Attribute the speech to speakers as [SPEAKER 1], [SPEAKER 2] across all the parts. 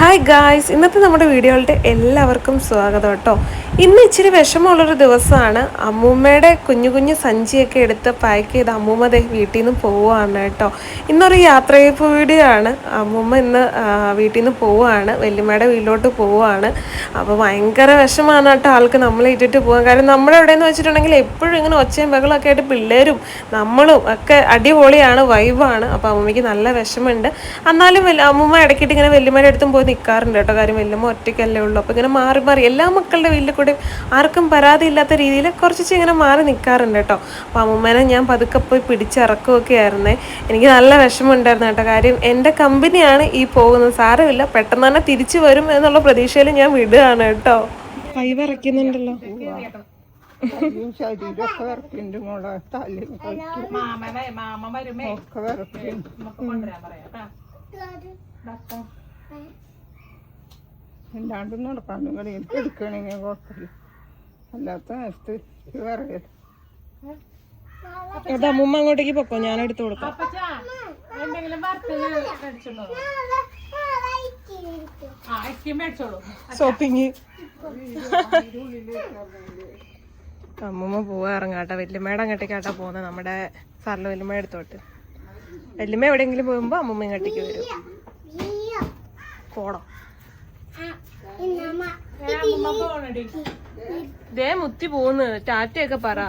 [SPEAKER 1] Hi guys ഇന്നത്തെ നമ്മുടെ വീഡിയോകളുടെ എല്ലാവർക്കും സ്വാഗതം കേട്ടോ. ഇന്ന് ഇച്ചിരി വിഷമമുള്ളൊരു ദിവസമാണ്. അമ്മൂമ്മയുടെ കുഞ്ഞു കുഞ്ഞു സഞ്ചിയൊക്കെ എടുത്ത് പാക്ക് ചെയ്ത് അമ്മൂമ്മ ദേ വീട്ടിൽ നിന്ന് പോവുകയാണ് കേട്ടോ. ഇന്നൊരു യാത്രയപ്പ് വീഡിയോ ആണ് അമ്മൂമ്മ ഇന്ന് വീട്ടിൽ നിന്ന് പോവുകയാണ്. വല്യമ്മയുടെ വീട്ടിലോട്ട് പോവുകയാണ്. അപ്പോൾ ഭയങ്കര വിഷമാണ് കേട്ടോ ആൾക്ക് നമ്മളെ ഇട്ടിട്ട് പോകാൻ കാരണം നമ്മുടെ എവിടെയെന്ന് വെച്ചിട്ടുണ്ടെങ്കിൽ എപ്പോഴും ഇങ്ങനെ ഒച്ചയും ബഹളമൊക്കെ ആയിട്ട് പിള്ളേരും നമ്മളും ഒക്കെ അടിപൊളിയാണ് വൈബാണ്. അപ്പോൾ അമ്മൂമ്മയ്ക്ക് നല്ല വിഷമമുണ്ട്. എന്നാലും അമ്മൂമ്മ ഇടയ്ക്കിട്ട് ഇങ്ങനെ വല്യമ്മയുടെ അടുത്തും പോയി നിൽക്കാറുണ്ട് കേട്ടോ. കാര്യം വല്യമ്മ ഒറ്റയ്ക്കല്ലേ ഉള്ളൂ. അപ്പോൾ ഇങ്ങനെ മാറി മാറി എല്ലാ മക്കളുടെ വീട്ടിൽ കൂടി ആർക്കും പരാതി ഇല്ലാത്ത രീതിയിൽ കുറച്ച് ഇങ്ങനെ മാറി നിൽക്കാറുണ്ട് കേട്ടോ. അപ്പോൾ അമ്മൂമ്മേനെ ഞാൻ പതുക്കെ പോയി പിടിച്ചിറക്കുകയൊക്കെ ആയിരുന്നേ. എനിക്ക് നല്ല വിഷമമുണ്ടായിരുന്നു കേട്ടോ. കാര്യം എന്റെ കമ്പനിയാണ് ഈ പോകുന്നത്. സാരമില്ല പെട്ടെന്ന് തന്നെ തിരിച്ചു വരും എന്നുള്ള പ്രതീക്ഷയിൽ ഞാൻ വിടുകയാണ് കേട്ടോ. കൈ വിറയ്ക്കുന്നുണ്ടല്ലോ.
[SPEAKER 2] കയ്യും ശരീരമൊക്കെ വിറക്കുന്നുണ്ട് മോളെ
[SPEAKER 3] വരുമേ
[SPEAKER 2] ഒക്കെ വിറക്കുന്നുണ്ട്
[SPEAKER 3] നമുക്ക്
[SPEAKER 2] നടക്കാനും കൂടി കളി എനിക്ക് എടുക്കണെങ്കിൽ കുഴപ്പമില്ല. അല്ലാത്ത നേരത്ത് വേറെയല്ല
[SPEAKER 1] അത് അമ്മൂമ്മ അങ്ങോട്ടേക്ക് പൊക്കോ ഞാൻ എടുത്തു കൊടുക്കാം ഷോപ്പിങ് അമ്മൂമ്മ പോവാ ഇറങ്ങാട്ടെ. വല്യമ്മയുടെ അങ്ങോട്ടേക്കാട്ടാ പോകുന്നത്. നമ്മുടെ സാറിന് വല്യമ്മ എടുത്തോട്ട് വല്യമ്മ എവിടെയെങ്കിലും പോകുമ്പോ അമ്മൂമ്മ ഇങ്ങോട്ടേക്ക് വരും. പോണം. ദേ മുത്തി പോന്ന് ടാറ്റയൊക്കെ പറ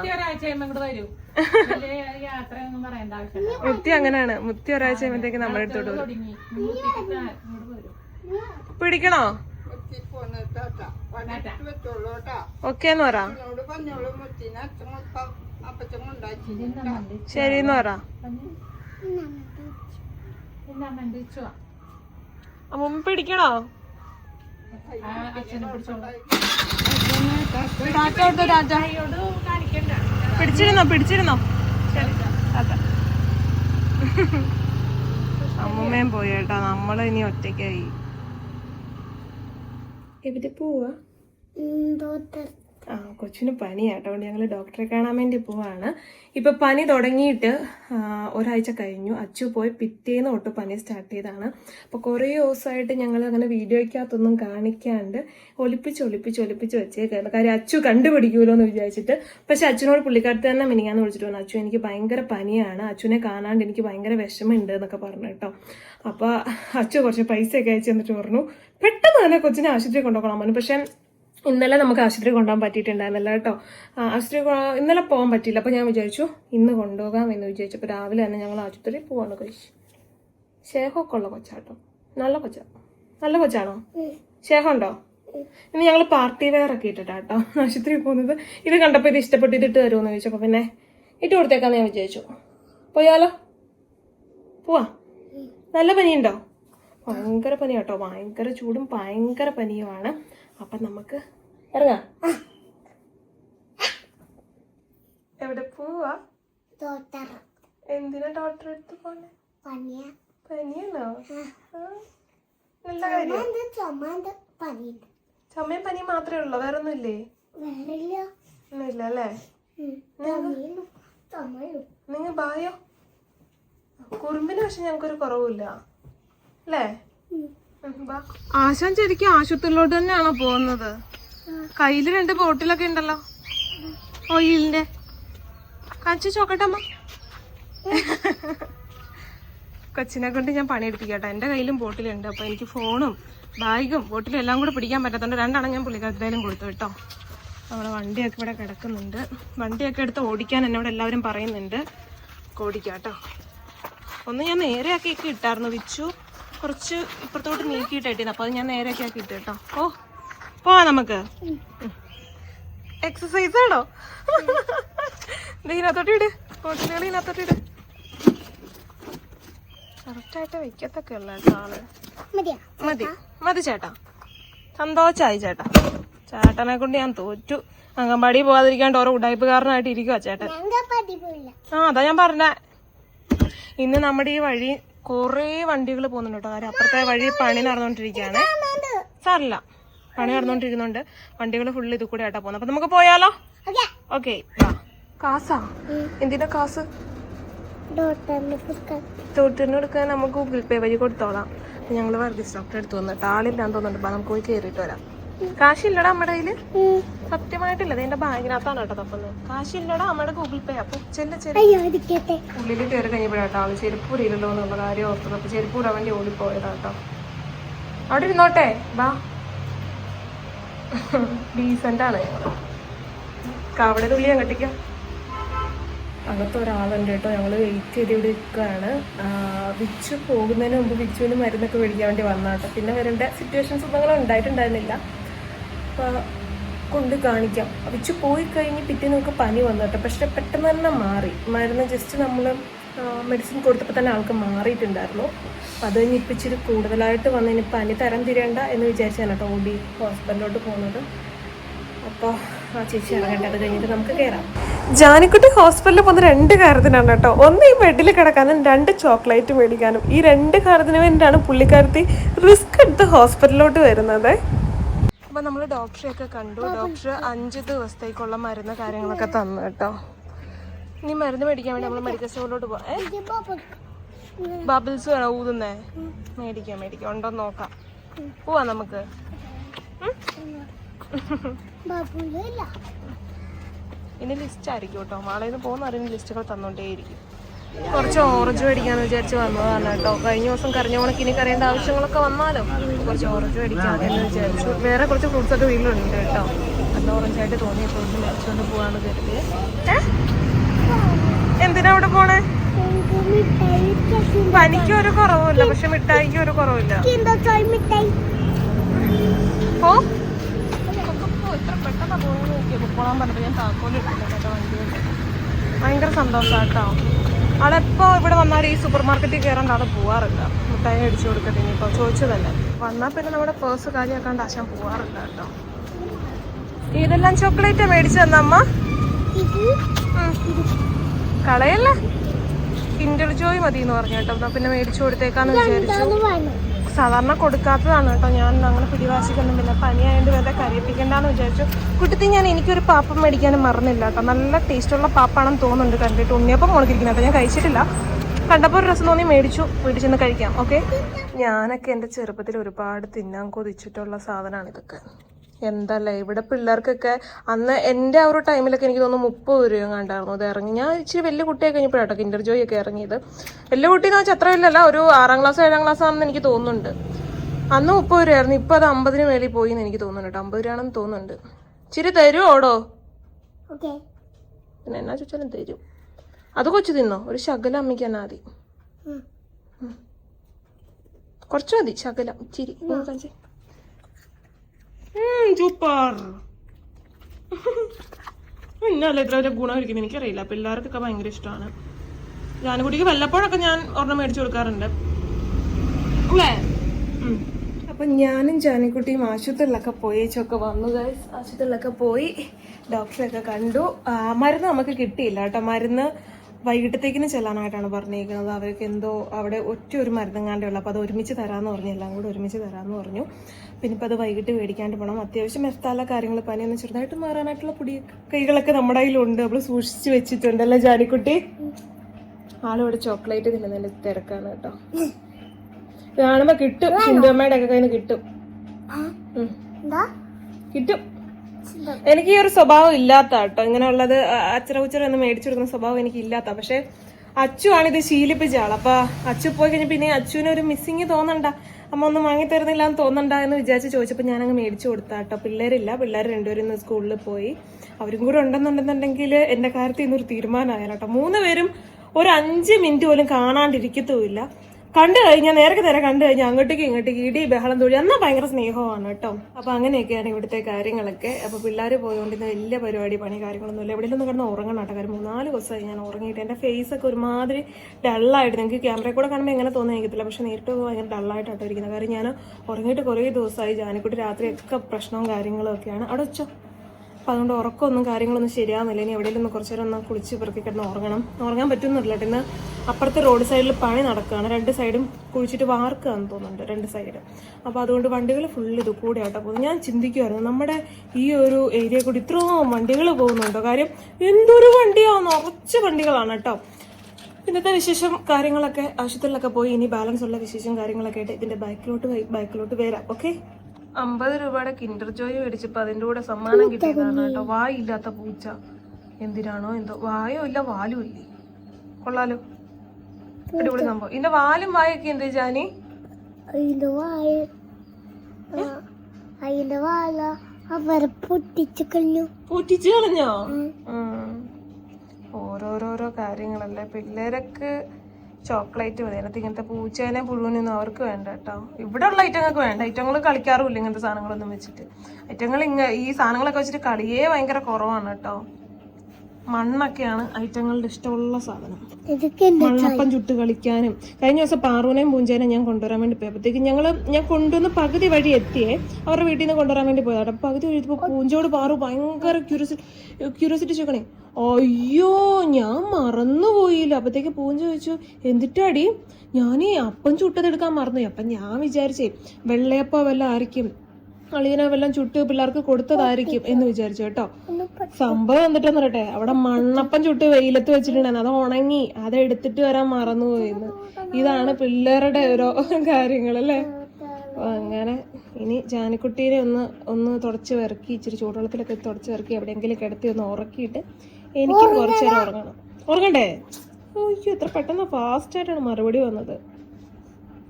[SPEAKER 1] മുത്തി അങ്ങനെയാണ് മുത്തി ഒരാഴ്ച കഴിയുമ്പത്തേക്ക് നമ്മുടെ അടുത്തോട്ട് വരും പിടിക്കണോ
[SPEAKER 2] വെച്ചോളൂ കേട്ടാ
[SPEAKER 1] ഓക്കെ എന്ന് പറ
[SPEAKER 2] എന്നോട് പറഞ്ഞോളൂ മുത്തിന് അച്ഛൻ അപ്പച്ചൻ ഉണ്ടാക്കി
[SPEAKER 1] ശരി എന്ന് പറ മുമ്പ് പിടിക്കണോ
[SPEAKER 3] അച്ഛനെ പിടിച്ചോളൂ
[SPEAKER 1] ടാറ്റ കൊടുത്തോ ടാറ്റ
[SPEAKER 3] കാണിക്കണ്ട
[SPEAKER 1] പിടിച്ചിരുന്നോ പിടിച്ചിരുന്നോ? അമ്മൂമ്മയും പോയി കേട്ടോ നമ്മൾ ഇനി ഒറ്റയ്ക്കായി. എവിടെ പോവാ? ആ കൊച്ചിന് അതുകൊണ്ട് ഞങ്ങൾ ഡോക്ടറെ കാണാൻ വേണ്ടി പോവാണ്. ഇപ്പൊ പനി തുടങ്ങിയിട്ട് ഒരാഴ്ച കഴിഞ്ഞു. അച്ചു പോയി പിറ്റേന്ന് തൊട്ട് പനി സ്റ്റാർട്ട് ചെയ്താണ്. അപ്പൊ കുറേ ദിവസമായിട്ട് ഞങ്ങൾ അങ്ങനെ വീഡിയോയ്ക്കകത്തൊന്നും കാണിക്കാണ്ട് ഒലിപ്പിച്ച് ഒലിപ്പിച്ച് ഒലിപ്പിച്ച് വെച്ചേക്കായിരുന്നു കാര്യം അച്ചു കണ്ടുപിടിക്കുമല്ലോ എന്ന് വിചാരിച്ചിട്ട്. പക്ഷെ അച്ഛനോട് പുള്ളിക്കാരത്ത് തന്നെ മിനിങ്ങാന്ന് വിളിച്ചിട്ട് വന്നു. അച്ചു എനിക്ക് ഭയങ്കര പനിയാണ്. അച്ഛനെ കാണാണ്ട് എനിക്ക് ഭയങ്കര വിഷമമുണ്ട് എന്നൊക്കെ പറഞ്ഞു കേട്ടോ. അപ്പൊ അച്ചു കുറച്ച് പൈസയൊക്കെ അയച്ചു തന്നിട്ട് പറഞ്ഞു. പെട്ടെന്ന് തന്നെ കൊച്ചിനെ ആശുപത്രി കൊണ്ടുപോകണം പറഞ്ഞു. പക്ഷെ ഇന്നലെ നമുക്ക് ആശുപത്രി കൊണ്ടുപോകാൻ പറ്റിയിട്ടുണ്ടായിരുന്നില്ല കേട്ടോ. ആശുപത്രി ഇന്നലെ പോകാൻ പറ്റിയില്ല. അപ്പോൾ ഞാൻ വിചാരിച്ചു ഇന്ന് കൊണ്ടുപോകാം എന്ന് വിചാരിച്ചു അപ്പോൾ രാവിലെ തന്നെ ഞങ്ങൾ ആശുപത്രി പോവാണ് കഴിച്ചു ശേഖമൊക്കെ ഉള്ള കൊച്ചാട്ടോ. നല്ല കൊച്ചാ. നല്ല കൊച്ചാണോ? ശേഖമുണ്ടോ ഇനി ഞങ്ങൾ പാർട്ടി വെയർ ഒക്കെ ഇട്ടിട്ടാ കേട്ടോ ആശുപത്രിയിൽ പോകുന്നത്. ഇത് കണ്ടപ്പോൾ ഇത് ഇഷ്ടപ്പെട്ട് ഇതിട്ട് തരുമെന്ന് ചോദിച്ചപ്പോൾ പിന്നെ ഇട്ട് കൊടുത്തേക്കാന്ന് ഞാൻ വിചാരിച്ചു. പോയാലോ? പോവാ. നല്ല പനിയുണ്ടോ? ഭയങ്കര പനിയാട്ടോ. ഭയങ്കര ചൂടും ഭയങ്കര പനിയുമാണ്. അപ്പം നമുക്ക് ഇറങ്ങാം. എവിടെ പോവാ? എന്തിനാ ഡോക്ടർ അടുത്ത് പോണേ പനിയാണോ. നല്ല കാര്യം? ചുമയും പനിയും മാത്രമേ ഉള്ളൂ? വേറെ ഒന്നും ഇല്ലേ ഒന്നുമില്ല അല്ലേ? നിങ്ങൾ ബായോ കുറുമ്പിന് പക്ഷെ ഞങ്ങൾക്കൊരു കുറവില്ല അല്ലേ? ആശാൻ ശരിക്കും ആശുപത്രിയിലോട്ട് തന്നെയാണോ പോകുന്നത്? കയ്യിൽ രണ്ട് ബോട്ടിലൊക്കെ ഉണ്ടല്ലോ. ഓയിലിന്റെ കാണിച്ചു ചോക്കട്ടമ്മ കൊച്ചിനെ കൊണ്ട് ഞാൻ പണിയെടുപ്പിക്കട്ടെ. എന്റെ കയ്യിലും ബോട്ടിലുണ്ട്. അപ്പോൾ എനിക്ക് ഫോണും ബാഗും ബോട്ടിലും എല്ലാം കൂടെ പിടിക്കാൻ പറ്റാത്തതുകൊണ്ട് രണ്ടെണ്ണം ഞാൻ പുള്ളിക്കാരത്തേലും കൊടുത്തു കേട്ടോ. നമ്മുടെ വണ്ടിയൊക്കെ ഇവിടെ കിടക്കുന്നുണ്ട്. വണ്ടിയൊക്കെ എടുത്ത് ഓടിക്കാൻ എന്നോട് എല്ലാവരും പറയുന്നുണ്ട്. ഓടിക്കാം കേട്ടോ. ഒന്ന് ഞാൻ നേരെയൊക്കെ ഇട്ടായിരുന്നു. വിച്ചു. കുറച്ച് ഇപ്പുറത്തോട്ട് നീക്കിയിട്ടായിരുന്നു അപ്പോൾ അത് ഞാൻ നേരെയൊക്കെ ആക്കി ഇട്ടു കേട്ടോ. ഓ പോവാം നമുക്ക്. എക്സസൈസ് ആണോ? ഇതിനകത്തോട്ട് ഇട്. ബോട്ടിലുകൾ ഇതിനകത്തോട്ട് ഇട്. കറക്റ്റായിട്ട് വെക്കത്തൊക്കെ ഉള്ള ആൾ. മതി. മതി ചേട്ടാ. സന്തോഷായി ചേട്ടാ. ചേട്ടനെ കൊണ്ട് ഞാൻ തോറ്റു. അംഗൻവാടി പോകാതിരിക്കാണ്ട് ഓരോ ഉടായ്പുകാരനായിട്ട് ഇരിക്കുവാ ചേട്ടൻ. ആ അതാ ഞാൻ പറഞ്ഞ. ഇന്ന് നമ്മുടെ ഈ വഴി കുറേ വണ്ടികൾ പോകുന്നുണ്ട് കേട്ടോ. കാര്യം അപ്പുറത്തെ വഴി പണി നടന്നുകൊണ്ടിരിക്കുകയാണ് സാറില്ല. പണി നടന്നുകൊണ്ടിരിക്കുന്നുണ്ട് വണ്ടികൾ ഫുള്ള് ഇത് കൂടെ ആയിട്ടാ പോകുന്നത്. അപ്പൊ നമുക്ക് പോയാലോ? ഓക്കെ. കാസാ? എന്തിനാ കാസ്? ഡോക്ടറിന് കൊടുക്കാൻ. നമുക്ക് ഗൂഗിൾ പേ വഴി കൊടുത്തോളാം. ഞങ്ങൾ വർഗീസ് ഡോക്ടറെ അടുത്ത് വന്നിട്ട് ആളില്ലാന്ന് തോന്നുന്നുണ്ട്. നമുക്ക് പോയി കയറിയിട്ട് വരാം. കാശില്ലടാ നമ്മുടെ കയ്യിൽ? സത്യമായിട്ടില്ല. ഇതിന്റെ ബാഗിനകത്താണ് കേട്ടോ തപ്പുന്നത്. കാശില്ലടാ നമ്മുടെ ഗൂഗിൾ പേ. അപ്പൊ ചെല്ല ചെറിയ ഉള്ളിൽ കയറി കഴിഞ്ഞപ്പോഴാട്ടോ അവൾ ചെരുപ്പ് ഇല്ലല്ലോ എന്നുള്ള കാര്യം ഓർത്തത്. അപ്പൊ ചെരുപ്പ് ഇടാൻ വേണ്ടി ഓടിപ്പോയതാട്ടോ അവിടെ ഇരുന്നോട്ടെ. ബാ. ഡീസന്റ് ആണ്. ഞങ്ങൾ കാവടെ തുള്ളി ഞാൻ കെട്ടിക്ക. അകത്ത് ഒരാളുണ്ട് കേട്ടോ. ഞങ്ങൾ വെയിറ്റ് ചെയ്ത് ഇവിടെ നിൽക്കുകയാണ് വിച്ചു പോകുന്നതിന് മുമ്പ് വിച്ചുവിന് മരുന്നൊക്കെ മേടിക്കാൻ വേണ്ടി വന്നാട്ടോ പിന്നെ വരേണ്ട സിറ്റുവേഷൻസ് ഒന്നും അങ്ങനെ ഉണ്ടായിട്ടുണ്ടായിരുന്നില്ല. കൊണ്ട് കാണിക്കാം. അവിച്ച് പോയി കഴിഞ്ഞ് നമുക്ക് പനി വന്നു കേട്ടോ. പക്ഷെ പെട്ടെന്ന് തന്നെ മാറി. മരുന്ന് ജസ്റ്റ് നമ്മൾ മെഡിസിൻ കൊടുത്തപ്പോൾ തന്നെ ആൾക്ക് മാറിയിട്ടുണ്ടായിരുന്നു. അപ്പം അത് കഴിഞ്ഞ് ഇപ്പം ഇച്ചിരി കൂടുതലായിട്ട് പനി തരം തിരേണ്ട എന്ന് വിചാരിച്ചാണ് കേട്ടോ ഓടി ഹോസ്പിറ്റലിലോട്ട് പോകുന്നത്. അപ്പോൾ ആ ചേച്ചി ഇറങ്ങട്ടെ അത് കഴിഞ്ഞിട്ട് നമുക്ക് കയറാം ജാനിക്കുട്ടി ഹോസ്പിറ്റലിൽ പോകുന്ന രണ്ട് കാര്യത്തിനാണ് കേട്ടോ. ഒന്ന് ഈ ബെഡിൽ കിടക്കാനും രണ്ട് ചോക്ലേറ്റ് മേടിക്കാനും. ഈ രണ്ട് കാര്യത്തിന് വേണ്ടിയിട്ടാണ് പുള്ളിക്കാരത്തി റിസ്ക് എടുത്ത് ഹോസ്പിറ്റലിലോട്ട് വരുന്നത്. അപ്പോൾ നമ്മൾ ഡോക്ടറെയൊക്കെ കണ്ടു. ഡോക്ടർ അഞ്ച് ദിവസത്തേക്കുള്ള മരുന്ന് കാര്യങ്ങളൊക്കെ തന്നു കേട്ടോ. ഇനി മരുന്ന് മേടിക്കാൻ വേണ്ടി നമ്മൾ മെഡിക്കൽ സ്റ്റോറിലോട്ട് പോവാം. ബബിൾസ് വേണോ? ഊതുന്നേ. മേടിക്കാം മേടിക്കാം. ഉണ്ടോ നോക്കാം. പോവാ നമുക്ക്. ഇനി ലിസ്റ്റ് ആയിരിക്കും കേട്ടോ. നാളെ നിന്ന് പോകുന്ന അറിയുന്ന ലിസ്റ്റുകൾ തന്നുകൊണ്ടേയിരിക്കും കുറച്ച് ഓറഞ്ച് മേടിക്കാന്ന് വിചാരിച്ച് വന്നതാണ് കേട്ടോ. കഴിഞ്ഞ ദിവസം ഇനി കറിയേണ്ട ആവശ്യങ്ങളൊക്കെ വന്നാലോ? കുറച്ച് ഓറഞ്ച് മേടിക്കാം വിചാരിച്ചു. വേറെ കുറച്ച് ഫ്രൂട്ട്സ് ഒക്കെ വീട്ടിലുണ്ട് കേട്ടോ. നല്ല ഓറഞ്ച് ആയിട്ട് തോന്നി ഫ്രൂട്ട്സ് മേടിച്ചുകൊണ്ട് പോവാന്ന് കരുതി? എന്തിനാ അവിടെ പോണേ? പനിക്ക് ഒരു കുറവുമില്ല. പക്ഷെ മിഠായിക്ക് ഒരു കുറവില്ല ഓ? പോകുന്നു ഇട്ടില്ല കേട്ടോ ഭയങ്കര സന്തോഷം കേട്ടോ ആളെപ്പോ ഇവിടെ വന്നാൽ ഈ സൂപ്പർ മാർക്കറ്റിൽ കയറാണ്ട് അവിടെ പോവാറില്ല. മുട്ടായി അടിച്ചു കൊടുക്കട്ടെ ഇനിയിപ്പോൾ തന്നെ വന്നാ പിന്നെ നമ്മുടെ പേഴ്സ് കാര്യമാക്കാണ്ട് ആശാൻ പോവാറില്ല കേട്ടോ. ഇതെല്ലാം ചോക്ലേറ്റ് മേടിച്ചു തന്ന അമ്മ ഉം. കളയല്ലേ? കിൻഡർ ജോയ് മതി എന്ന് പറഞ്ഞു കേട്ടോ. പിന്നെ മേടിച്ചു കൊടുത്തേക്കാന്ന് വിചാരിച്ചു. സാധാരണ കൊടുക്കാത്തതാണ് കേട്ടോ. ഞാൻ അങ്ങനെ പിടിവാശിക്കൊന്നും പിന്നെ പനിയായതുകൊണ്ട് വെറുതെ കരിയിപ്പിക്കണ്ടെന്ന് വിചാരിച്ചു. കുട്ടത്തി ഞാൻ എനിക്കൊരു പാപ്പം മേടിക്കാനും മറന്നില്ല കേട്ടോ. നല്ല ടേസ്റ്റുള്ള പാപ്പാണെന്ന് തോന്നുന്നുണ്ട് കണ്ടിട്ട്. ഉണ്ണിയപ്പം മുളകിരിക്കുന്നത് കേട്ടോ. ഞാൻ കഴിച്ചിട്ടില്ല. കണ്ടപ്പോൾ ഒരു രസം തോന്നി മേടിച്ചു. വീട്ടിൽ ചെന്ന് കഴിക്കാം. ഓക്കെ? ഞാനൊക്കെ എന്റെ ചെറുപ്പത്തിൽ ഒരുപാട് തിന്നാൻ കൊതിച്ചിട്ടുള്ള സാധനമാണ് ഇതൊക്കെ. എന്തല്ലേ? ഇവിടെ പിള്ളേർക്കൊക്കെ അന്ന് എന്റെ ആ ഒരു ടൈമിലൊക്കെ എനിക്ക് തോന്നുന്നു മുപ്പത് രൂപ കണ്ടായിരുന്നു. അത് ഇറങ്ങി. ഞാൻ ഇച്ചിരി വലിയ കുട്ടിയൊക്കെ കഴിഞ്ഞപ്പോഴാട്ടോ കിൻഡർ ജോയ് ഒക്കെ ഇറങ്ങിയത്. വലിയ കുട്ടി എന്ന് വെച്ചാൽ അത്ര വലിയല്ല. ഒരു ആറാം ക്ലാസ് ഏഴാം ക്ലാസ് ആണെന്ന് എനിക്ക് തോന്നുന്നുണ്ട്. അന്ന് മുപ്പത് രൂപയായിരുന്നു ഇപ്പം അത് അമ്പതിന് മേളിൽ പോയി എന്ന് എനിക്ക് തോന്നുന്നുണ്ട് അമ്പത് രൂപയാണെന്ന് തോന്നുന്നുണ്ട്. ഇച്ചിരി തരുമോ ഓടോ? പിന്നെ എന്നാ ചോദിച്ചാലും തരും. അത് കൊച്ചു തിന്നോ? ഒരു ശകലം അമ്മയ്ക്ക് തന്നെ മതി. കുറച്ച് മതി. ശകലം. ഇച്ചിരി. കാണിച്ചേ. സൂപ്പർ ഇന്നല്ല ഇത്ര വലിയ ഗുണം ഇരിക്കുന്നത് എനിക്കറിയില്ല. പിള്ളേർക്കൊക്കെ ഭയങ്കര ഇഷ്ടമാണ്. ജാനുകുട്ടിക്ക് വല്ലപ്പോഴൊക്കെ ഞാൻ ഒരെണ്ണം മേടിച്ചു കൊടുക്കാറുണ്ട്. അപ്പൊ ഞാനും ജാനിക്കുട്ടിയും ആശുപത്രിയിലൊക്കെ പോയേച്ചൊക്കെ വന്നു ഗൈസ് ആശുപത്രിയിലൊക്കെ പോയി ഡോക്ടറെയൊക്കെ കണ്ടു. മരുന്ന് നമുക്ക് കിട്ടിയില്ല കേട്ടോ. മരുന്ന് വൈകിട്ടത്തേക്കിന് ചെല്ലാനായിട്ടാണ് പറഞ്ഞിരിക്കുന്നത്. അവർക്ക് എന്തോ അവിടെ ഒറ്റ ഒരു മരുന്നെങ്ങാണ്ടേ ഉള്ളൂ. അപ്പോൾ അത് ഒരുമിച്ച് തരാമെന്ന് പറഞ്ഞു. എല്ലാം കൂടെ ഒരുമിച്ച് തരാമെന്ന് പറഞ്ഞു. പിന്നെ ഇപ്പോൾ അത് വൈകിട്ട് മേടിക്കാണ്ട് പോകണം അത്യാവശ്യം മെസ്താല കാര്യങ്ങൾ പനിയൊന്ന് ചെറുതായിട്ട് മാറാനായിട്ടുള്ള പൊടി കൈകളൊക്കെ നമ്മുടെ കയ്യിലുണ്ട്. നമ്മൾ സൂക്ഷിച്ച് വെച്ചിട്ടുണ്ട് അല്ലേ ജാനിക്കുട്ടി. ആളിവിടെ ചോക്ലേറ്റ് തിന്നുന്നതിന്റെ തിരക്കാണ് കേട്ടോ. കാണുമ്പോൾ കിട്ടും. ചിന്തമ്മയുടെ ഒക്കെ കയ്യിൽ നിന്ന് കിട്ടും. കിട്ടും. എനിക്ക് ഈ ഒരു സ്വഭാവം ഇല്ലാത്ത കേട്ടോ. ഇങ്ങനെയുള്ളത് അച്ചറ ഉച്ചറ ഒന്നും മേടിച്ചു കൊടുക്കുന്ന സ്വഭാവം എനിക്ക് ഇല്ലാത്ത. പക്ഷെ അച്ചു ആണ് ഇത് ശീലിപ്പിച്ച ആൾ അപ്പൊ അച്ചു പോയി കഴിഞ്ഞ പിന്നെ അച്ചുവിന് ഒരു മിസ്സിങ് തോന്നണ്ട. അമ്മ ഒന്നും വാങ്ങി തരുന്നില്ല എന്ന് തോന്നണ്ട എന്ന് വിചാരിച്ച് ചോദിച്ചപ്പോൾ ഞാനങ്ങ് മേടിച്ചു കൊടുത്താ കേട്ടോ. പിള്ളേരില്ല. പിള്ളേർ രണ്ടുപേരും ഇന്ന് സ്കൂളിൽ പോയി. അവരും കൂടെ ഉണ്ടെന്നുണ്ടെന്നുണ്ടെങ്കിൽ എന്റെ കാര്യത്തിൽ ഇന്നൊരു തീരുമാനമായാലോ കേട്ടോ. മൂന്ന് പേരും ഒരു അഞ്ച് മിനിറ്റ് പോലും കാണാണ്ടിരിക്കത്തുമില്ല. കണ്ടു കഴിഞ്ഞാൽ നേരത്തെ നേരെ കണ്ടു കഴിഞ്ഞാൽ അങ്ങോട്ടേക്ക് ഇങ്ങോട്ടേക്ക് ഇടി ബഹളം തൊഴി എന്നാൽ ഭയങ്കര സ്നേഹമാണ് കേട്ടോ. അപ്പൊ അങ്ങനെയൊക്കെയാണ് ഇവിടുത്തെ കാര്യങ്ങളൊക്കെ. അപ്പൊ പിള്ളേർ പോയതുകൊണ്ട് വലിയ പരിപാടി പണി കാര്യങ്ങളൊന്നും ഇല്ല. എവിടെയൊന്നും കിടന്ന് ഉറങ്ങണം കേട്ടോ. കാര്യം മൂന്നാൽ ദിവസമായി ഞാൻ ഉറങ്ങിയിട്ട്. എന്റെ ഫേസ് ഒക്കെ ഒരുമാതിരി ഡള്ളായിട്ട്. നിങ്ങൾക്ക് ക്യാമറയിൽ കൂടെ കാണുമ്പോൾ എങ്ങനെ തോന്നുന്നു എനിക്കത്തില്ല പക്ഷെ നേരിട്ട് ഭയങ്കര ഡള്ളായിട്ടാട്ടോ ഇരിക്കുന്നത്. കാര്യം ഞാൻ ഉറങ്ങിയിട്ട് കുറേ ദിവസമായി ജാനിക്കുട്ടി രാത്രിയൊക്കെ പ്രശ്നവും കാര്യങ്ങളും ഒക്കെയാണ്. അവിടെ വെച്ചോ. അപ്പം അതുകൊണ്ട് ഉറക്കമൊന്നും കാര്യങ്ങളൊന്നും ശരിയാവുന്നില്ല. ഇനി എവിടെയെങ്കിലും ഒന്ന് കുറച്ച് നേരം ഒന്ന് കുളിച്ച് പെറുക്കി കിടന്ന് ഉറങ്ങണം. ഉറങ്ങാൻ പറ്റുന്നില്ല ഇന്ന് അപ്പുറത്തെ റോഡ് സൈഡിൽ പണി നടക്കുകയാണ് രണ്ട് സൈഡും കുഴിച്ചിട്ട് വാർക്കുകയെന്ന് തോന്നുന്നുണ്ട് രണ്ട് സൈഡും. അപ്പോൾ അതുകൊണ്ട് വണ്ടികൾ ഫുള്ള് ഇത് കൂടെ ആട്ടോ പോകുന്നത്. ഞാൻ ചിന്തിക്കുമായിരുന്നു നമ്മുടെ ഈ ഒരു ഏരിയ കൂടി ഇത്രയും വണ്ടികൾ പോകുന്നുണ്ടോ? കാര്യം എന്തൊരു വണ്ടിയാണ് നിറച്ച് വണ്ടികളാണ് കേട്ടോ. ഇന്നത്തെ വിശേഷം കാര്യങ്ങളൊക്കെ ആശുപത്രിയിലൊക്കെ പോയി. ഇനി ബാലൻസ് ഉള്ള വിശേഷം കാര്യങ്ങളൊക്കെ ആയിട്ട് ഇതിന്റെ ബാക്കിലോട്ട് ബാക്കിലോട്ട് വരാം. ഓക്കെ അമ്പത് രൂപയുടെ കിൻഡർ ജോയ് മേടിച്ചപ്പോ അതിന്റെ കൂടെ സമ്മാനം കിട്ടിയതാണ് കേട്ടോ. വായില്ലാത്ത പൂച്ച. എന്തിനാണോ എന്തോ. വായോ ഇല്ല വാലും ഇല്ലേ. കൊള്ളാലോ. അടിപൊളി സംഭവം. ഇതിന്റെ വാലും വായൊക്കെ എന്ത് ജാനി
[SPEAKER 4] അതിന്റെ വാല അവർ പൊട്ടിച്ചു
[SPEAKER 1] കളഞ്ഞോ. ഓരോരോരോ കാര്യങ്ങളല്ലേ. പിള്ളേരൊക്കെ ചോക്ലേറ്റ് മതി. അതിനകത്ത് ഇങ്ങനത്തെ പൂച്ചേനെ പുഴുവിനൊന്നും അവർക്ക് വേണ്ട കേട്ടോ. ഇവിടെ ഉള്ള ഐറ്റങ്ങൾക്ക് വേണ്ട. ഐറ്റങ്ങൾ കളിക്കാറുമില്ല ഇങ്ങനത്തെ സാധനങ്ങളൊന്നും വെച്ചിട്ട്. ഐറ്റങ്ങൾ ഇങ്ങ ഈ സാധനങ്ങളൊക്കെ വെച്ചിട്ട് കളിയേ ഭയങ്കര കുറവാണ് കേട്ടോ. മണ്ണൊക്കെയാണ് ഐറ്റങ്ങളുടെ ഇഷ്ടമുള്ള സാധനം. മണ്ണപ്പം ചുട്ട് കളിക്കാനും. കഴിഞ്ഞ ദിവസം പാറുവിനെയും പൂഞ്ചേനെ ഞാൻ കൊണ്ടുവരാൻ വേണ്ടി പോയപ്പോഴത്തേക്ക് ഞങ്ങൾ ഞാൻ കൊണ്ടുവന്ന് പകുതി വഴി എത്തിയേ അവരുടെ വീട്ടിൽ നിന്ന് കൊണ്ടുവരാൻ വേണ്ടി പോയതാണ് അപ്പം പകുതി വഴി പൂഞ്ചോട് പാറു ഭയങ്കര ക്യൂരിയോസിറ്റി ക്യൂരിയോസിറ്റി ചോക്കണേ അയ്യോ ഞാൻ മറന്നുപോയില്ല. അപ്പത്തേക്ക് പൂഞ്ച ചോദിച്ചു എന്തിട്ടാടി? ഞാൻ ഈ അപ്പം ചുട്ടതെടുക്കാൻ മറന്നു അപ്പൊ ഞാൻ വിചാരിച്ചേ വെള്ളയപ്പം വല്ല ആയിരിക്കും അളിയനെ വല്ലതും ചുട്ട് പിള്ളേർക്ക് കൊടുത്തതായിരിക്കും എന്ന് വിചാരിച്ചു കേട്ടോ. സംഭവം എന്നിട്ടെന്ന് പറയട്ടെ അവിടെ മണ്ണപ്പം ചുട്ട് വെയിലത്ത് വെച്ചിട്ടുണ്ടായിരുന്നു. അത് ഉണങ്ങി അത് എടുത്തിട്ട് വരാൻ മറന്നുപോയിന്ന് ഇതാണ് പിള്ളേരുടെ ഓരോ കാര്യങ്ങൾ അല്ലേ? അങ്ങനെ ഇനി ജാനിക്കുട്ടീനെ ഒന്ന് ഒന്ന് തുടച്ച് വിറക്കി ഇച്ചിരി ചൂടുവെള്ളത്തിലൊക്കെ തുടച്ച് വിറക്കി എവിടെയെങ്കിലും കിടത്തി ഒന്ന് ഉറക്കിയിട്ട് എനിക്ക് കുറച്ചു നേരം ഉറങ്ങണം. ഉറങ്ങണ്ടേ? അയ്യോ എത്ര പെട്ടെന്ന് ഫാസ്റ്റ് ആയിട്ടാണ് മറുപടി വന്നത്.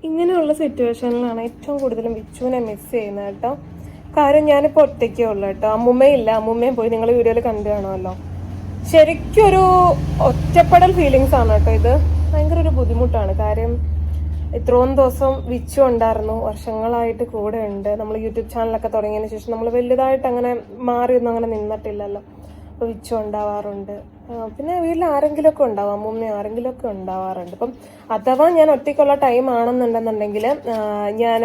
[SPEAKER 1] ഇങ്ങനെയുള്ള സിറ്റുവേഷനിലാണ് ഏറ്റവും കൂടുതലും വിച്ചുവിനെ മിസ് ചെയ്യുന്നത് കേട്ടോ. കാര്യം ഞാനിപ്പോൾ ഒറ്റയ്ക്കേ ഉള്ളൂ കേട്ടോ. അമ്മുമ്മയില്ല. അമ്മുമ്മയും പോയി നിങ്ങൾ വീഡിയോയിൽ കണ്ടു കാണുമല്ലോ. ശരിക്കും ഒരു ഒറ്റപ്പെടൽ ഫീലിങ്സ് ആണ് കേട്ടോ ഇത്. ഭയങ്കര ഒരു ബുദ്ധിമുട്ടാണ്. കാര്യം ഇത്രയും ദിവസം വിച്ചു ഉണ്ടായിരുന്നു വർഷങ്ങളായിട്ട് കൂടെ ഉണ്ട്. നമ്മൾ യൂട്യൂബ് ചാനലൊക്കെ തുടങ്ങിയതിന് ശേഷം നമ്മൾ വലുതായിട്ട് അങ്ങനെ മാറിയൊന്നും അങ്ങനെ നിന്നിട്ടില്ലല്ലോ. അപ്പോൾ വിച്ചു ഉണ്ടാവാറുണ്ട് പിന്നെ വീട്ടിൽ ആരെങ്കിലുമൊക്കെ ഉണ്ടാവും. അമ്മൂമ്മ ആരെങ്കിലുമൊക്കെ ഉണ്ടാവാറുണ്ട്. അപ്പം അഥവാ ഞാൻ ഒറ്റയ്ക്കുള്ള ടൈം ആണെന്നുണ്ടെന്നുണ്ടെങ്കിൽ ഞാൻ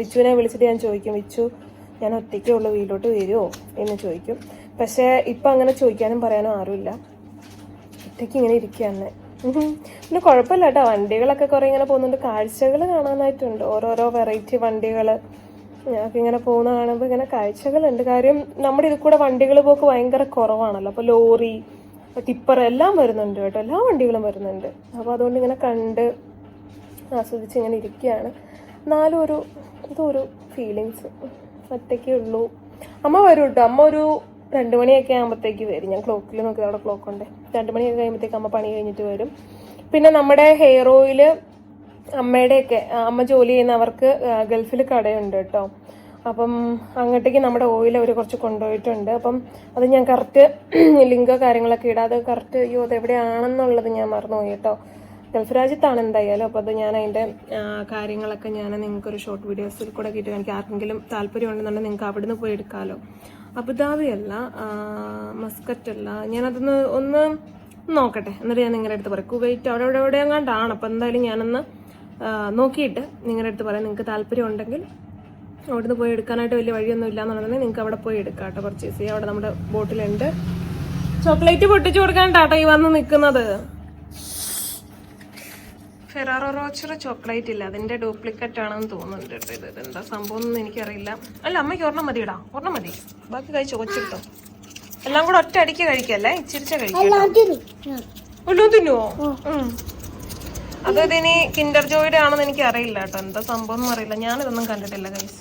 [SPEAKER 1] വിച്ചുവിനെ വിളിച്ചിട്ട് ഞാൻ ചോദിക്കും വിച്ചു ഞാൻ ഒറ്റയ്ക്കേ ഉള്ളൂ വീട്ടിലോട്ട് വരുമോ എന്ന് ചോദിക്കും. പക്ഷേ ഇപ്പം അങ്ങനെ ചോദിക്കാനും പറയാനും ആരുമില്ല. ഒറ്റയ്ക്ക് ഇങ്ങനെ ഇരിക്കുകയാണ്. പിന്നെ കുഴപ്പമില്ല കേട്ടോ. വണ്ടികളൊക്കെ കുറെ ഇങ്ങനെ പോകുന്നുണ്ട്. കാഴ്ചകൾ കാണാനായിട്ടുണ്ട്. ഓരോരോ വെറൈറ്റി വണ്ടികൾ. ഞങ്ങൾക്ക് ഇങ്ങനെ പോകുന്ന കാണുമ്പോൾ ഇങ്ങനെ കാഴ്ചകളുണ്ട്. കാര്യം നമ്മുടെ ഇതിൽ കൂടെ വണ്ടികൾ പോക്ക് ഭയങ്കര കുറവാണല്ലോ. അപ്പോൾ ലോറി ടിപ്പർ എല്ലാം വരുന്നുണ്ട് കേട്ടോ. എല്ലാ വണ്ടികളും വരുന്നുണ്ട്. അപ്പോൾ അതുകൊണ്ട് ഇങ്ങനെ കണ്ട് ആസ്വദിച്ച് ഇങ്ങനെ ഇരിക്കുകയാണ്. എന്നാലും ഒരു ഇതൊരു ഫീലിങ്സ് ഒറ്റയ്ക്കേ ഉള്ളൂ. അമ്മ വരും കേട്ടോ അമ്മ ഒരു രണ്ട് മണിയൊക്കെ ആകുമ്പോഴത്തേക്ക് വരും. ഞാൻ ക്ലോക്കിൽ നോക്കി അവിടെ ക്ലോക്ക് ഉണ്ട്. രണ്ട് മണിയൊക്കെ കഴിയുമ്പോഴത്തേക്ക് അമ്മ പണി കഴിഞ്ഞിട്ട് വരും. പിന്നെ നമ്മുടെ ഹെയർ ഓയിൽ അമ്മയുടെയൊക്കെ അമ്മ ജോലി ചെയ്യുന്നവർക്ക് ഗൾഫിൽ കടയുണ്ട് കേട്ടോ അപ്പം അങ്ങോട്ടേക്ക് നമ്മുടെ ഓയിൽ അവർ കുറച്ച് കൊണ്ടുപോയിട്ടുണ്ട്. അപ്പം അത് ഞാൻ കറക്റ്റ് ലിങ്കോ കാര്യങ്ങളൊക്കെ ഇടാതെ കറക്റ്റ് അയ്യോ അത് എവിടെയാണെന്നുള്ളത് ഞാൻ മറന്നുപോയി കേട്ടോ ഗൾഫ് രാജ്യത്താണ് എന്തായാലും. അപ്പോൾ അത് ഞാൻ അതിന്റെ കാര്യങ്ങളൊക്കെ ഞാൻ നിങ്ങൾക്ക് ഒരു ഷോർട്ട് വീഡിയോസിൽ കൂടെ കിട്ടും എനിക്ക് ആർക്കെങ്കിലും താല്പര്യം ഉണ്ടെന്നുണ്ടെങ്കിൽ നിങ്ങൾക്ക് അവിടുന്ന് പോയി എടുക്കാമല്ലോ അബുദാബി അല്ല മസ്കറ്റ് അല്ല. ഞാനതൊന്ന് ഒന്ന് നോക്കട്ടെ. എന്നിട്ട് ഞാൻ നിങ്ങളുടെ അടുത്ത് പറയാം. കുവൈറ്റ് അവിടെ അവിടെ എവിടെ എങ്ങാണ്ടാണ്. അപ്പോൾ എന്തായാലും ഞാനൊന്ന് നോക്കിയിട്ട് നിങ്ങളുടെ അടുത്ത് പറയാം. നിങ്ങൾക്ക് താല്പര്യം ഉണ്ടെങ്കിൽ അവിടുന്ന് പോയി എടുക്കാനായിട്ട് വലിയ വഴിയൊന്നും ഇല്ലാന്നുണ്ടെങ്കിൽ നിങ്ങൾക്ക് അവിടെ പോയി എടുക്കാം കേട്ടോ പർച്ചേസ് ചെയ്യാം. അവിടെ നമ്മുടെ ബോട്ടിലുണ്ട്. ചോക്ലേറ്റ് പൊട്ടിച്ചു കൊടുക്കാൻ ടാട്ടോ ഈ വന്ന് നിൽക്കുന്നത്. ഫെറാറോ റോച്ചർ ചോക്ലേറ്റ് ഇല്ല. അതിന്റെ ഡ്യൂപ്ലിക്കേറ്റ് ആണെന്ന് തോന്നുന്നുണ്ട് കേട്ടോ ഇത്. എന്താ സംഭവം ഒന്നും എനിക്കറിയില്ല. അല്ല അമ്മയ്ക്ക് ഒരെണ്ണം മതി ഇടാ ഒരെണ്ണം മതി. ബാക്കി കഴിച്ച് കൊച്ചിട്ടോ. എല്ലാം കൂടെ ഒറ്റ അടിക്ക് കഴിക്കല്ലേ? ഇച്ചിരിച്ച കഴിക്കല്ലോ തിന്നുവോ അതായത് ഇനി കിൻഡർ ജോയുടെ ആണെന്ന് എനിക്ക് അറിയില്ല കേട്ടോ. എന്താ സംഭവം എന്ന് അറിയില്ല. ഞാനിതൊന്നും കണ്ടിട്ടില്ല കൈസ്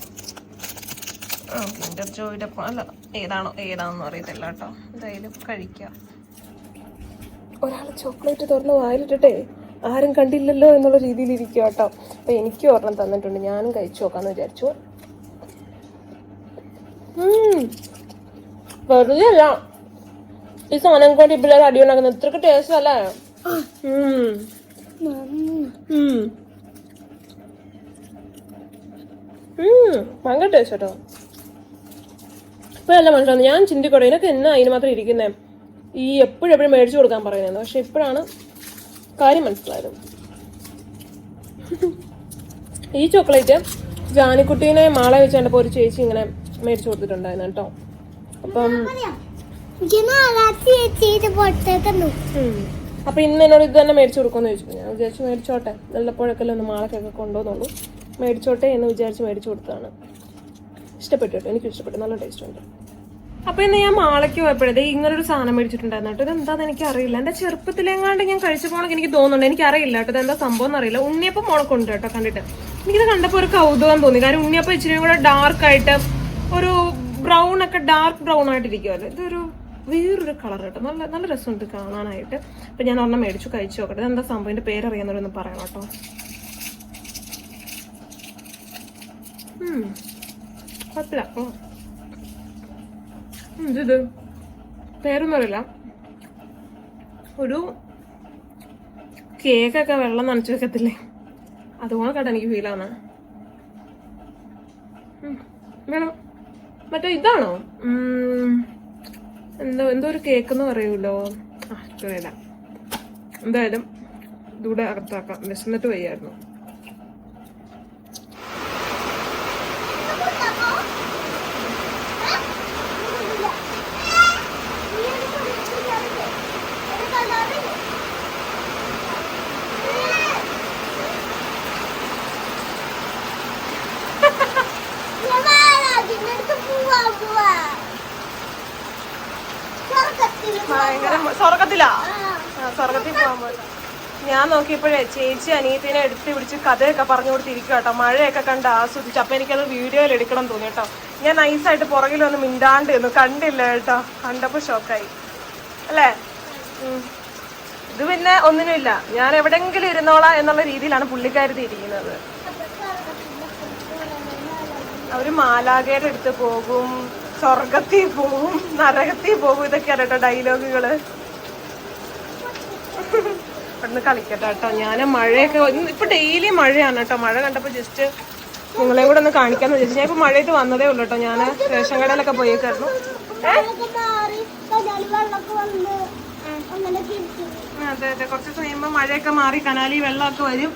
[SPEAKER 1] ആ കിൻഡർ ജോയുടെ അല്ല ഏതാണോ ഏതാണെന്ന് അറിയത്തില്ല കേട്ടോ. എന്തായാലും കഴിക്കാം. ഒരാൾ ചോക്ലേറ്റ് തുറന്ന് വായിലിട്ടിട്ടേ. ആരും കണ്ടില്ലല്ലോ എന്നുള്ള രീതിയിൽ ഇരിക്കുക കേട്ടോ. അപ്പൊ എനിക്ക് ഒരെണ്ണം തന്നിട്ടുണ്ട്. ഞാനും കഴിച്ചു നോക്കാന്ന് വിചാരിച്ചു. വെറുതെ അല്ല ഈ സാധനം കൊണ്ട് പിള്ളേർ അടി ഉണ്ടാക്കുന്നത് ഇത്രക്ക് ടേസ്റ്റ് അല്ലേ. ഭയങ്കര ടേസ്റ്റ് കേട്ടോ. ഇപ്പോഴല്ല മനസ്സിലാവുന്നത് ഞാൻ ചിന്തിക്കോട്ടെ ഇതിനൊക്കെ എന്നാ അതിന് മാത്രം ഇരിക്കുന്നേ? ഈ എപ്പോഴും എപ്പോഴും മേടിച്ചു കൊടുക്കാൻ പറയുന്നത് പക്ഷെ ഇപ്പോഴാണ് കാര്യം മനസ്സിലായത്. ഈ ചോക്ലേറ്റ് ജാനിക്കുട്ടീനെ മാള വെച്ച് ഒരു ചേച്ചി ഇങ്ങനെ മേടിച്ചു കൊടുത്തിട്ടുണ്ടായിരുന്നു കേട്ടോ. അപ്പം. അപ്പൊ ഇന്ന് എന്നോട് ഇത് തന്നെ മേടിച്ചു കൊടുക്കുമെന്ന് ചോദിച്ചു. ഞാൻ വിചാരിച്ചു മേടിച്ചോട്ടെ. വല്ലപ്പോഴൊക്കെ ഒന്ന് മാളക്കൊക്കെ കൊണ്ടുപോകുന്നുള്ളൂ. മേടിച്ചോട്ടെ എന്ന് വിചാരിച്ച് മേടിച്ചു കൊടുത്തതാണ്. ഇഷ്ടപ്പെട്ടു കേട്ടോ. എനിക്ക് ഇഷ്ടപ്പെട്ടു. നല്ല ടേസ്റ്റ് ഉണ്ട്. അപ്പൊ ഇന്ന് ഞാൻ മാളയ്ക്ക് പോയപ്പോഴേ ഇങ്ങനൊരു സാധനം മേടിച്ചിട്ടുണ്ടായിരുന്നു കേട്ടോ. ഇതെന്താന്ന് എനിക്ക് അറിയില്ല എന്റെ ചെറുപ്പത്തിലെങ്ങാണ്ട് ഞാൻ കഴിച്ചു പോകണമെങ്കിൽ എനിക്ക് തോന്നുന്നുണ്ട്. എനിക്ക് അറിയില്ല കേട്ടോ. ഇതെന്താ സംഭവം എന്നറിയില്ല. ഉണ്ണിയപ്പം മുളക്കുണ്ട് കേട്ടോ കണ്ടിട്ട്. എനിക്കിത് കണ്ടപ്പോൾ ഒരു കൗതുകം തോന്നി. കാരണം ഉണ്ണിയപ്പം ഇച്ചിരി കൂടെ ഡാർക്ക് ആയിട്ട് ഒരു ബ്രൗൺ ഒക്കെ ഡാർക്ക് ബ്രൗൺ ആയിട്ടിരിക്കുമല്ലോ ഇതൊരു വേറൊരു കളർ കേട്ടോ. നല്ല നല്ല രസമുണ്ട് കാണാനായിട്ട്. അപ്പൊ ഞാൻ ഒരെണ്ണം മേടിച്ചു കഴിച്ചു നോക്കട്ടെ. ഇതെന്താ സംഭവം? എന്റെ പേരറിയാവുന്നവരൊന്ന് പറയണം കേട്ടോ. കുഴപ്പമില്ല. ഇത് പേരൊന്നും അറിയില്ല. ഒരു കേക്കൊക്കെ വെള്ളം നനച്ചു വെക്കത്തില്ലേ? അതുപോലെ കേട്ടോ എനിക്ക് ആവുന്നത് വേണം? മറ്റേ ഇതാണോ? എന്തോ എന്തോ ഒരു കേക്ക് എന്ന് പറയൂലോ ആ അറിയില്ല എന്തായാലും ഇതൂടെ അകത്താക്കാം. വിശന്നിട്ട് വയ്യായിരുന്നു ഭയങ്കര സ്വർഗത്തിലാ ആ, സ്വർഗത്തിൽ പോകാൻ പോയതാ ഞാൻ നോക്കിയപ്പോഴേ ചേച്ചി അനിയത്തിനെ എടുത്ത് പിടിച്ച് കഥയൊക്കെ പറഞ്ഞു കൊടുത്തിരിക്കുക കേട്ടോ. മഴയൊക്കെ കണ്ട് ആസ്വദിച്ചു. അപ്പം എനിക്കത് വീഡിയോയിൽ എടുക്കണം തോന്നി കേട്ടോ. ഞാൻ നൈസായിട്ട് പുറകിൽ ഒന്ന് മിണ്ടാണ്ട് ഇരുന്നു. കണ്ടില്ല കേട്ടോ. കണ്ടപ്പോൾ ഷോക്കായി അല്ലേ? ഇത് പിന്നെ ഒന്നിനുമില്ല. ഞാൻ എവിടെങ്കിലും ഇരുന്നോളാം എന്നുള്ള രീതിയിലാണ് പുള്ളിക്കാരുതി ഇരിക്കുന്നത്. അവർ മാലാകയുടെ അടുത്ത് പോകും സ്വർഗത്തിൽ പോകും നരകത്തിൽ പോകും. ഇതൊക്കെയാണ് കേട്ടോ ഡയലോഗുകൾ അവിടുന്ന് കളിക്കട്ടെ കേട്ടോ. ഞാൻ മഴയൊക്കെ ഇപ്പൊ ഡെയിലി മഴയാണ് കേട്ടോ. മഴ കണ്ടപ്പോ ജസ്റ്റ് നിങ്ങളെ കൂടെ ഒന്ന് കാണിക്കാന്ന് വിചാരിച്ചു. ഞാൻ ഇപ്പൊ മഴയത്ത് വന്നതേ ഉള്ളൂ കേട്ടോ. ഞാൻ റേഷൻ കടയിലൊക്കെ പോയേക്കായിരുന്നു. അതെ അതെ. കുറച്ച് ദിവസം മഴയൊക്കെ മാറി കനാലി വെള്ളമൊക്കെ വരും.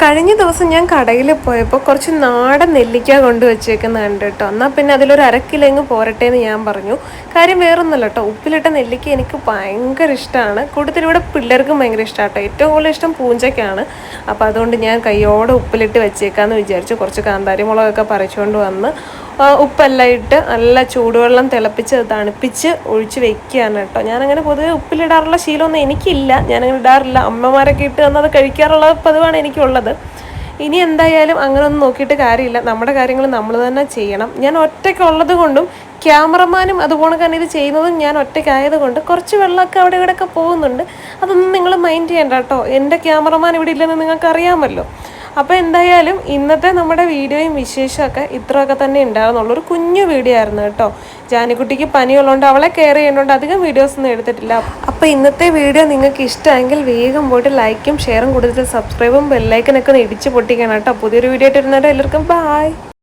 [SPEAKER 1] കഴിഞ്ഞ ദിവസം ഞാൻ കടയിൽ പോയപ്പോൾ കുറച്ച് നാടൻ നെല്ലിക്ക കൊണ്ട് വെച്ചേക്കുന്ന കണ്ടു കേട്ടോ. എന്നാൽ പിന്നെ അതിലൊരു അരക്കിലെങ്ങ് പോരട്ടെ എന്ന് ഞാൻ പറഞ്ഞു. കാര്യം വേറൊന്നല്ല കേട്ടോ. ഉപ്പിലിട്ട നെല്ലിക്ക എനിക്ക് ഭയങ്കര ഇഷ്ടമാണ് കൂടുതൽ ഇവിടെ പിള്ളേർക്കും ഭയങ്കര ഇഷ്ടമാണ് കേട്ടോ. ഏറ്റവും കൂടുതൽ ഇഷ്ടം പൂഞ്ചയ്ക്കാണ് അപ്പോൾ അതുകൊണ്ട് ഞാൻ കയ്യോടെ ഉപ്പിലിട്ട് വെച്ചേക്കാന്ന് വിചാരിച്ചു. കുറച്ച് കാന്താരി മുളകൊക്കെ പറിച്ചുകൊണ്ട് വന്ന് ഉപ്പെല്ലാം ഇട്ട് നല്ല ചൂടുവെള്ളം തിളപ്പിച്ച് തണുപ്പിച്ച് ഒഴിച്ച് വെക്കുകയാണ് കേട്ടോ. ഞാനങ്ങനെ പൊതുവെ ഉപ്പിലിടാറുള്ള ശീലമൊന്നും എനിക്കില്ല. ഞാനങ്ങനെ ഇടാറില്ല. അമ്മമാരൊക്കെ ഇട്ട് തന്നത് കഴിക്കാറുള്ള പതിവാണ് എനിക്കുള്ളത്. ഇനി എന്തായാലും അങ്ങനെ ഒന്നും നോക്കിയിട്ട് കാര്യമില്ല. നമ്മുടെ കാര്യങ്ങൾ നമ്മൾ തന്നെ ചെയ്യണം. ഞാൻ ഒറ്റയ്ക്കുള്ളത് കൊണ്ടും ക്യാമറമാനും അതുപോലെ തന്നെ ഇത് ചെയ്യുന്നതും ഞാൻ ഒറ്റയ്ക്കായത് കൊണ്ട് കുറച്ച് വെള്ളമൊക്കെ അവിടെ ഇവിടെയൊക്കെ പോകുന്നുണ്ട്. അതൊന്നും നിങ്ങൾ മൈൻഡ് ചെയ്യണ്ട കേട്ടോ. എന്റെ ക്യാമറമാൻ ഇവിടെ ഇല്ലെന്ന് നിങ്ങൾക്ക് അറിയാമല്ലോ അപ്പോൾ എന്തായാലും ഇന്നത്തെ നമ്മുടെ വീഡിയോയും വിശേഷമൊക്കെ ഇത്രയൊക്കെ തന്നെ ഉണ്ടാകുന്നുള്ളൂ ഒരു കുഞ്ഞു വീഡിയോ ആയിരുന്നു കേട്ടോ. ജാനിക്കുട്ടിക്ക് പനിയുള്ളതുകൊണ്ട് അവളെ കെയർ ചെയ്യുന്നതുകൊണ്ട് അധികം വീഡിയോസ് ഒന്നും എടുത്തിട്ടില്ല. അപ്പോൾ ഇന്നത്തെ വീഡിയോ നിങ്ങൾക്ക് ഇഷ്ടമെങ്കിൽ വേഗം പോയിട്ട് ലൈക്കും ഷെയറും കൂടുതൽ സബ്സ്ക്രൈബും ബെല്ലൈക്കനൊക്കെ ഇടിച്ച് പൊട്ടിക്കണം കേട്ടോ. പുതിയൊരു വീഡിയോ ആയിട്ട് വരുന്നവരെ എല്ലാവർക്കും ബായ്